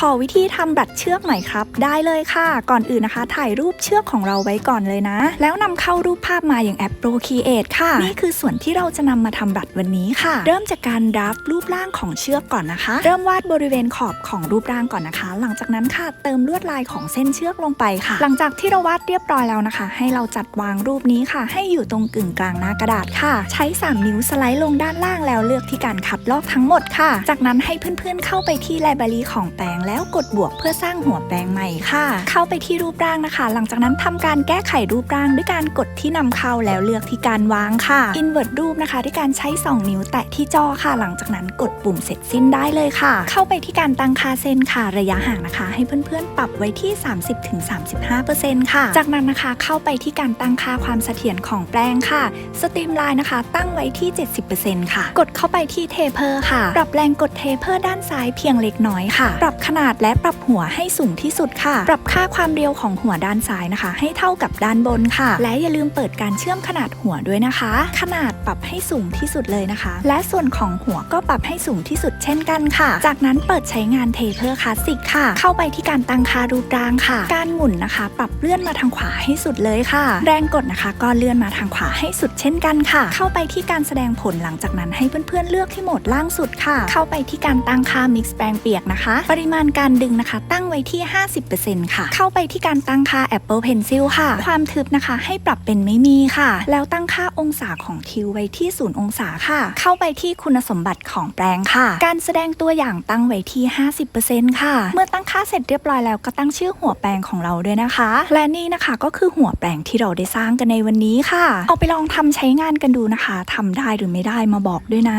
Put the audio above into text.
ขอวิธีทำบัตรเชือกหน่อยครับ ได้เลยค่ะ ก่อนอื่นนะคะ ถ่ายรูปเชือกของเราไว้ก่อนเลยนะ แล้วนำเข้ารูปภาพมาอย่างแอป Procreate ค่ะ นี่คือส่วนที่เราจะนำมาทำบัตรวันนี้ค่ะ เริ่มจากการดราฟรูปร่างของเชือกก่อนนะคะ เริ่มวาดบริเวณขอบของรูปร่างก่อนนะคะ หลังจากนั้นค่ะ เติมลวดลายของเส้นเชือกลงไปค่ะ หลังจากที่เราวาดเรียบร้อยแล้วนะคะ ให้เราจัดวางรูปนี้ค่ะ ให้อยู่ตรงกึ่งกลางหน้ากระดาษค่ะ ใช้ 3 นิ้วสไลด์ลงด้านล่างแล้วเลือกที่การคัดลอกทั้งหมดค่ะ จากนั้นให้เพื่อนๆเข้าไปที่ไลบรารีของแปลงแล้วกดบวกเพื่อสร้างหัวแปลงใหม่ค่ะ เข้าไปที่รูปร่างนะคะ หลังจากนั้นทำการแก้ไขรูปร่างด้วยการกดที่นำเข้าแล้วเลือกที่การวางค่ะ invert รูปนะคะ ด้วยการใช้ 2 นิ้วแตะที่จอค่ะ หลังจากนั้นกดปุ่มเสร็จสิ้นได้เลยค่ะ เข้าไปที่การตั้งค่าเส้นค่ะ ระยะห่างนะคะ ให้เพื่อนๆ ปรับไว้ที่ 30-35%ค่ะ จากนั้นนะคะเข้าไปที่การตั้งค่าความเสถียรของแปลงค่ะสตรีมไลน์นะคะ ตั้งไว้ที่ 70%ค่ะ กดเข้าไปที่เทเพอร์ค่ะ ปรับแรงกดเทเพอร์ด้านซ้ายเพียงเล็กน้อยค่ะ ปรับขนาดและปรับหัวให้สูงที่สุดค่ะ ปรับค่าความเรียวของหัวด้านซ้ายนะคะ ให้เท่ากับด้านบนค่ะ และอย่าลืมเปิดการเชื่อมขนาดหัวด้วยนะคะ ขนาดปรับให้สูงที่สุดเลยนะคะ และส่วนของหัวก็ปรับให้สูงที่สุดเช่นกันค่ะ จากนั้นเปิดใช้งานเทเพอร์คลาสสิกค่ะ เข้าไปที่การตั้งค่ารูปร่างค่ะ การหมุนนะคะ ปรับเลื่อนมาทางขวาให้สุดเลยค่ะ แรงกดนะคะ ก็เลื่อนมาทางขวาให้สุดเช่นกันค่ะ เข้าไปที่การแสดงผลหลังจากนั้นให้เพื่อนๆเลือกที่โหมดล่างสุดค่ะ เข้าไปที่การตั้งค่า mix แปลงเปียกนะคะ ปริมาณการดึงนะคะ ตั้งไว้ที่ 50%ค่ะ เข้าไปที่การตั้งค่า Apple Pencil ค่ะ ความทึบนะคะ ให้ปรับเป็นไม่มีค่ะ แล้วตั้งค่าองศาของทิวไว้ที่ 0 องศาค่ะ เข้าไปที่คุณสมบัติของแปลงค่ะ การแสดงตัวอย่างตั้งไว้ที่ 50%ค่ะ เมื่อตั้งค่าเสร็จเรียบร้อยแล้วก็ตั้งชื่อหัวแปลงของเราด้วยนะคะ และนี่นะคะก็คือหัวแปลงที่เราได้สร้างกันในวันนี้ค่ะ เอาไปลองทำใช้งานกันดูนะคะทำได้หรือไม่ได้มาบอกด้วยนะ